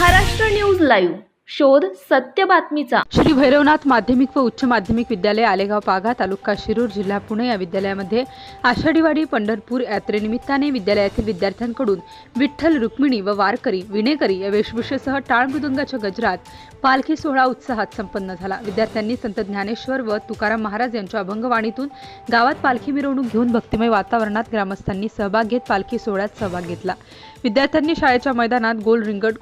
Maharashtra news live. शोध सत्य बातमीचा. श्री भैरवनाथ माध्यमिक व उच्च माध्यमिक विद्यालय आलेगाव पागा तालुका शिरूर जिल्हा पुणे या विद्यालयामध्ये आषाढीवाडी पंढरपूर यात्रेनिमित्ताने विद्यालयातील विद्यार्थ्यांकडून विठ्ठल रुक्मिणी व वारकरी विणेकरी या वेशभूषेसह टाळ मृदुंगाच्या गजरात पालखी सोहळा उत्साहात संपन्न झाला. विद्यार्थ्यांनी संत ज्ञानेश्वर व तुकाराम महाराज यांच्या अभंगवाणीतून गावात पालखी मिरवणूक घेऊन भक्तिमय वातावरणात ग्रामस्थांनी सहभाग घेत पालखी सोहळ्यात सहभाग घेतला. विद्यार्थ्यांनी शाळेच्या मैदानात गोल रिंगण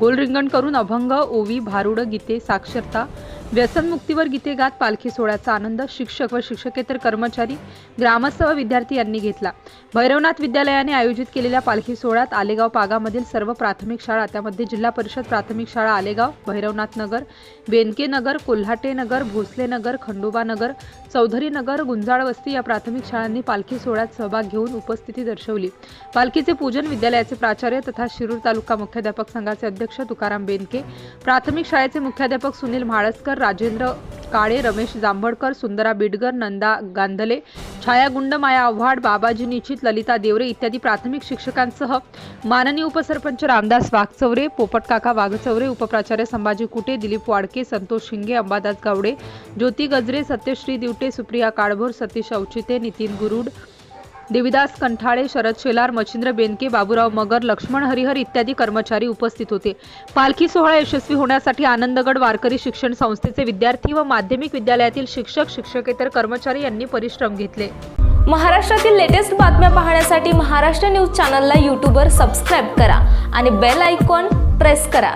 गोल रिंगण करून अभंग ओवी भारुड गीते साक्षरता व्यसनमुक्तीवर गीते गात पालखी सोहळ्याचा आनंद शिक्षक व शिक्षकेतर कर्मचारी ग्रामस्थ व विद्यार्थी यांनी घेतला. भैरवनाथ विद्यालयाने आयोजित केलेल्या पालखी सोहळ्यात आलेगाव पागामधील सर्व प्राथमिक शाळा त्यामध्ये जिल्हा परिषद प्राथमिक शाळा आलेगाव भैरवनाथ नगर बेनके नगर कोल्हाटे नगर भोसले नगर खंडोबा नगर चौधरी नगर गुंजाळ वस्ती या प्राथमिक शाळांनी पालखी सोहळ्यात सहभाग घेऊन उपस्थिती दर्शवली. पालखीचे पूजन विद्यालयाचे प्राचार्य तथा शिरूर तालुका मुख्याध्यापक संघाचे अध्यक्ष अध्यक्ष तुकाराम बेनके प्राथमिक शाळेचे मुख्याध्यापक सुनील म्हाळसकर राजेंद्र काळे रमेश जांभडकर सुंदरा बिडगर नंदा गांधले छाया गुंड माया आव्हाड बाबाजी निचित ललिता देवरे इत्यादी प्राथमिक शिक्षकांसह माननीय उपसरपंच रामदास वाघचौरे पोपटकाका वाघचौरे उपप्राचार्य संभाजी कुटे दिलीप वाडके संतोष शिंगे अंबादास गावडे ज्योती गजरे सत्यश्री दिवटे सुप्रिया काळभोर सतीश औचिते नितीन गुरुड देविदास कंठाळे शरद शेलार मच्छिंद्र बेनके बाबूराव मगर लक्ष्मण हरिहर इत्यादी कर्मचारी उपस्थित होते. पालखी सोहळा यशस्वी होण्यासाठी आनंदगड वारकरी शिक्षण संस्थेचे विद्यार्थी व माध्यमिक विद्यालयातील शिक्षक शिक्षकेतर कर्मचारी यांनी परिश्रम घेतले. महाराष्ट्रातील लेटेस्ट बातम्या पाहण्यासाठी महाराष्ट्र न्यूज चॅनलला यूट्यूबवर सबस्क्राईब करा आणि बेल आयकॉन प्रेस करा.